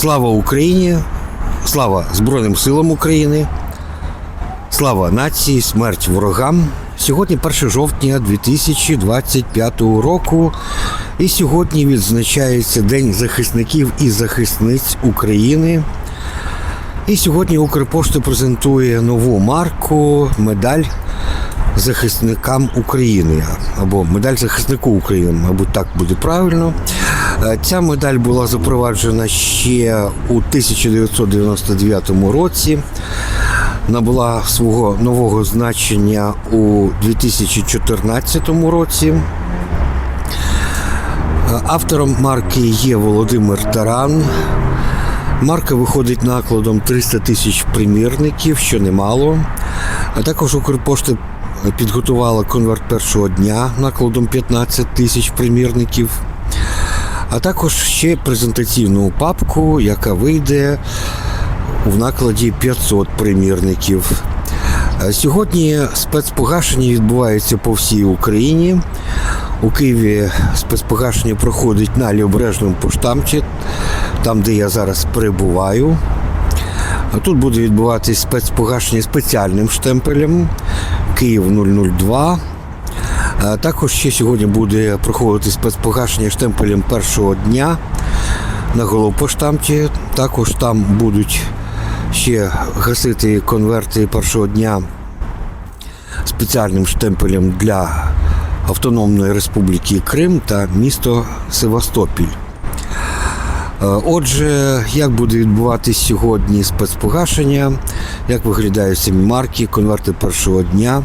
Слава Україні! Слава Збройним силам України! Слава нації, смерть ворогам! Сьогодні 1 жовтня 2025 року, і сьогодні відзначається День захисників і захисниць України. І сьогодні Укрпошта презентує нову марку медаль захисникам України або медаль захиснику України, мабуть, так буде правильно. Е, Ця медаль була запроваджена ще у 1999 році. Набула свого нового значення у 2014 році. Е, Автором марки є Володимир Таран. Марка виходить накладом 300 тисяч примірників, що немало. А також Укрпошта підготувала конверт першого дня накладом 15 тисяч примірників. А також ще презентаційну папку, яка вийде в накладі 500 примірників. Е, Сьогодні спецпогашення відбувається по всій Україні. У Києві спецпогашення проходить на Лівобережному поштамті, там, де я зараз перебуваю. Тут буде відбуватись спецпогашення спеціальним штемпелем Київ 002. А Також ще сьогодні буде проходити спецпогашення штемпелем першого дня на головпоштамті. Також там будуть ще гасити конверти першого дня спеціальним штемпелем для Автономної Республіки Крим та місто Севастопіль. Е, Отже, як буде відбуватись сьогодні спецпогашення, як виглядають самі марки, конверти першого дня.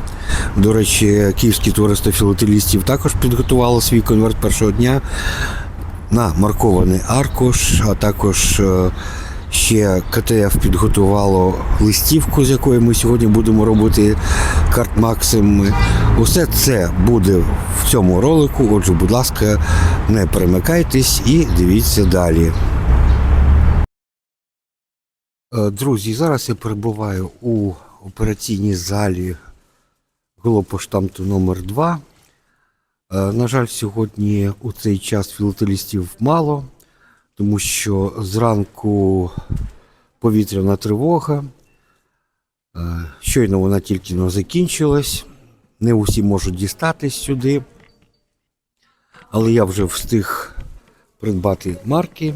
До речі, Київське товариство філателістів також підготувало свій конверт першого дня на маркований аркуш, а також е, ще КТФ підготувало листівку, з якої ми сьогодні будемо робити карт Максим. Усе це буде в цьому ролику. Отже, будь ласка, не перемикайтесь і дивіться далі. Е, Друзі, зараз я перебуваю у операційній залі голопоштамту номер 2 Е, На жаль, сьогодні у цей час філателістів мало, тому що зранку повітряна тривога. Е, Щойно вона тільки но закінчилась. Не усі можуть дістатись сюди. Але я вже встиг придбати марки.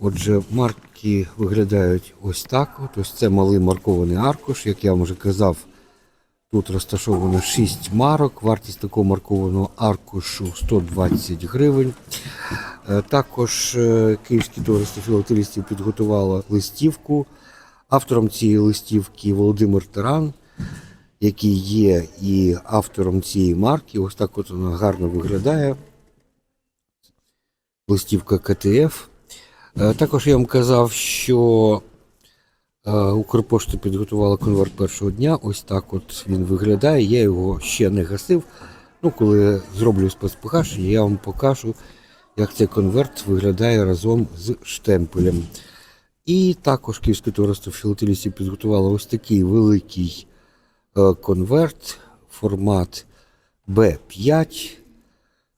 Отже, марки виглядають ось так. Ось це малий маркований аркуш. Як я вам вже казав, тут розташовано 6 марок. Вартість такого маркованого аркушу 120 гривень. Е, Також е, Київське товариство філателістів підготувало листівку. Автором цієї листівки Володимир Таран, який є і автором цієї марки. Ось так от вона гарно виглядає. Листівка КТФ. Е, Також я вам казав, що Укрпошта підготувала конверт першого дня. Ось так от він виглядає. Я його ще не гасив. Ну, коли зроблю спецпогашення, я вам покажу, як цей конверт виглядає разом з штемпелем. І також Київське товариство філателістів підготувало ось такий великий е, конверт, формат B5,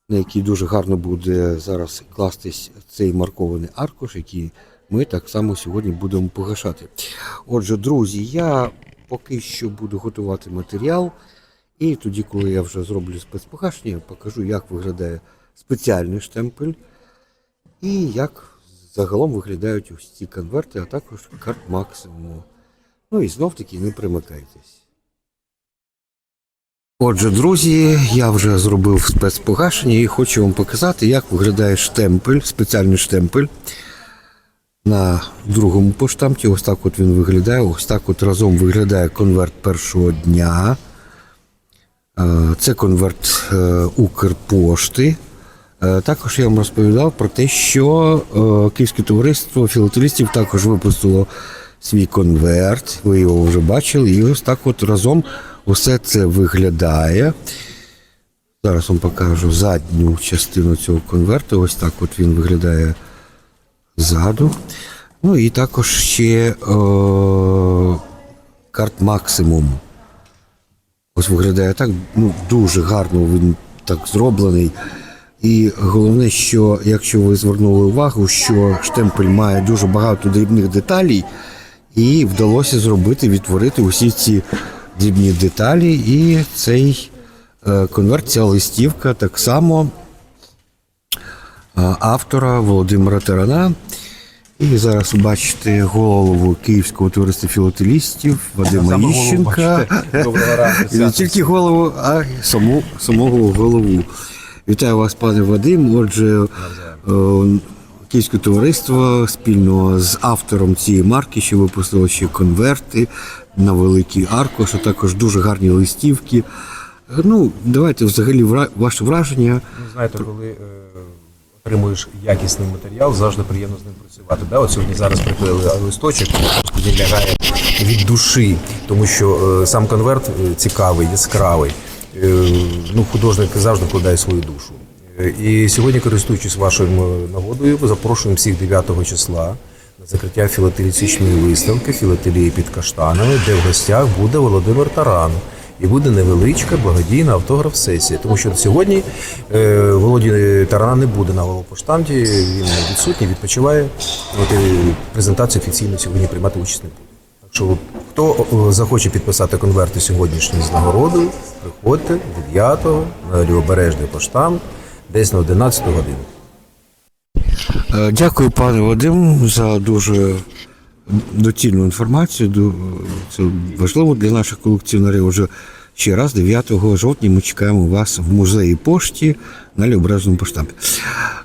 на який дуже гарно буде зараз кластись цей маркований аркуш, який ми так само сьогодні будемо погашати. Отже, друзі, я поки що буду готувати матеріал. І тоді, коли я вже зроблю спецпогашення, я покажу, як виглядає спеціальний штемпель і як загалом виглядають ось ці конверти, а також карт максимуму. Ну і знов таки не примикайтесь. Отже, друзі, я вже зробив спецпогашення і хочу вам показати, як виглядає штемпель, спеціальний штемпель на другому поштамті. Ось так от він виглядає. Ось так от разом виглядає конверт першого дня. Е, Це конверт е, Укрпошти. Е, Також я вам розповідав про те, що Київське товариство філателістів також випустило свій конверт. Ви його вже бачили. І ось так от разом усе це виглядає. Зараз вам покажу задню частину цього конверту. Ось так от він виглядає ззаду. Ну і також ще е, карт максимум. Ось виглядає так, ну, дуже гарно він так зроблений. І головне, що якщо ви звернули увагу, що штемпель має дуже багато дрібних деталей, і вдалося зробити, відтворити усі ці дрібні деталі. І цей е, конверт, ця листівка так само е, автора Володимира Тарана. І зараз ви бачите голову Київського товариства філателістів Вадима Іщенка. І не тільки голову, а й саму, самого голову. Вітаю вас, пане Вадим. Отже, е, Київське товариство спільно з автором цієї марки, що випустило ще конверти на великий аркуш, а також дуже гарні листівки. Ну, давайте взагалі ваше враження. Ну, знаєте, коли е, отримуєш якісний матеріал, завжди приємно з ним працювати. Да? От сьогодні зараз приклеїли листочок, він лягає від душі, тому що е, сам конверт е, цікавий, яскравий. Е, ну, художник завжди вкладає свою душу. Е, І сьогодні, користуючись вашою нагодою, запрошуємо всіх 9 числа закриття філателістичної виставки філателії під каштанами, де в гостях буде Володимир Таран. І буде невеличка благодійна автограф-сесія. Тому що сьогодні е, Володі Тарана не буде на головпоштамті, він відсутній, відпочиває. От і презентацію офіційно сьогодні приймати участь не буде. Так що хто захоче підписати конверти сьогоднішні з нагородою, приходьте 9-го на Лівобережний поштамт, десь на 11 годину. Е, Дякую, пане Вадим, за дуже доцільну інформацію. Це важливо для наших колекціонерів. Уже ще раз, 9 жовтня, ми чекаємо вас в музеї пошті на Ліобережному поштамті.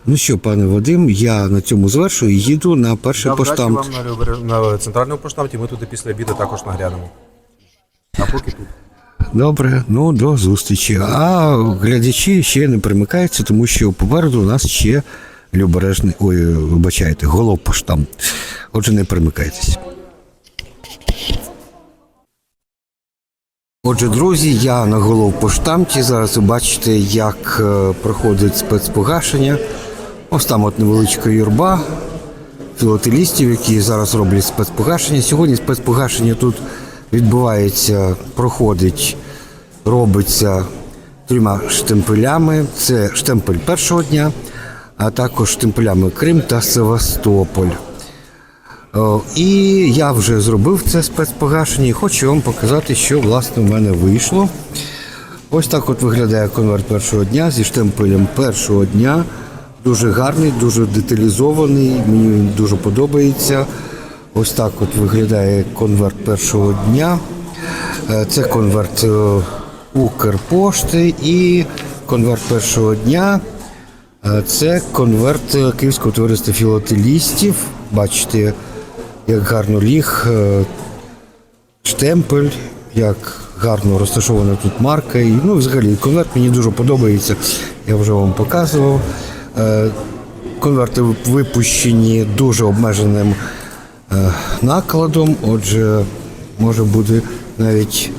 Ну що, пане Вадим, я на цьому завершую і їду на перший Вдачі поштамт. вам на, на центральному поштамті, ми туди після обіду також наглянемо. А поки тут. Добре, ну до зустрічі. А глядачі ще не примикаються, тому що попереду у нас ще Любережний, ой, вибачайте, головпоштамт. Отже, не примикайтесь. Отже, друзі, я на головпоштамті. Зараз ви бачите, як е, проходить спецпогашення. Ось там от невеличка юрба філателістів, які зараз роблять спецпогашення. Сьогодні спецпогашення тут відбувається, проходить, робиться трьома штемпелями. Це штемпель першого дня, а також штемпелями Крим та Севастополь. І я вже зробив це спецпогашення і хочу вам показати, що власне в мене вийшло. Ось так от виглядає конверт першого дня зі штемпелем першого дня. Дуже гарний, дуже деталізований, мені він дуже подобається. Ось так от виглядає конверт першого дня. Е, Це конверт е, Укрпошти і конверт першого дня. Е, Це конверт е, Київського товариства філателістів. Бачите, як гарно ліг, е, штемпель, як гарно розташована тут марка. І, ну, взагалі, конверт мені дуже подобається. Я вже вам показував. Конверти випущені дуже обмеженим накладом, отже, може бути навіть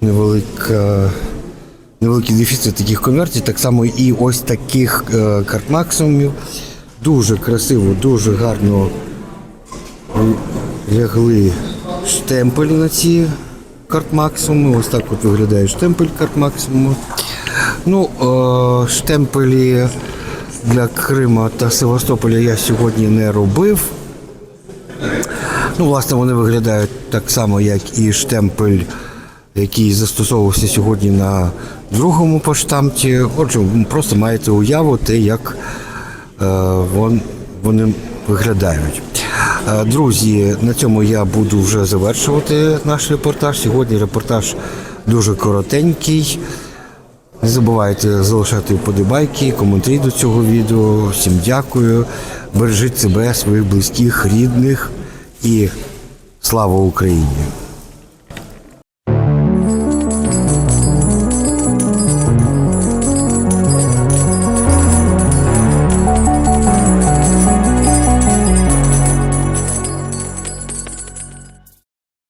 невелика. Невеликий дефіцит таких конвертів, так само і ось таких е, карт максимумів. Дуже красиво, дуже гарно лягли штемпелі на ці карт максимуми. Ось так от виглядає штемпель карт максимуму. Ну, е, штемпелі для Крима та Севастополя я сьогодні не робив. Ну, власне, вони виглядають так само, як і штемпель, який застосовувався сьогодні на другому поштамті. Отже, просто маєте уяву те, як е, вон, вони виглядають. Е, Друзі, на цьому я буду вже завершувати наш репортаж. Сьогодні репортаж дуже коротенький. Не забувайте залишати вподобайки, коментарі до цього відео. Всім дякую. Бережіть себе, своїх близьких, рідних і слава Україні!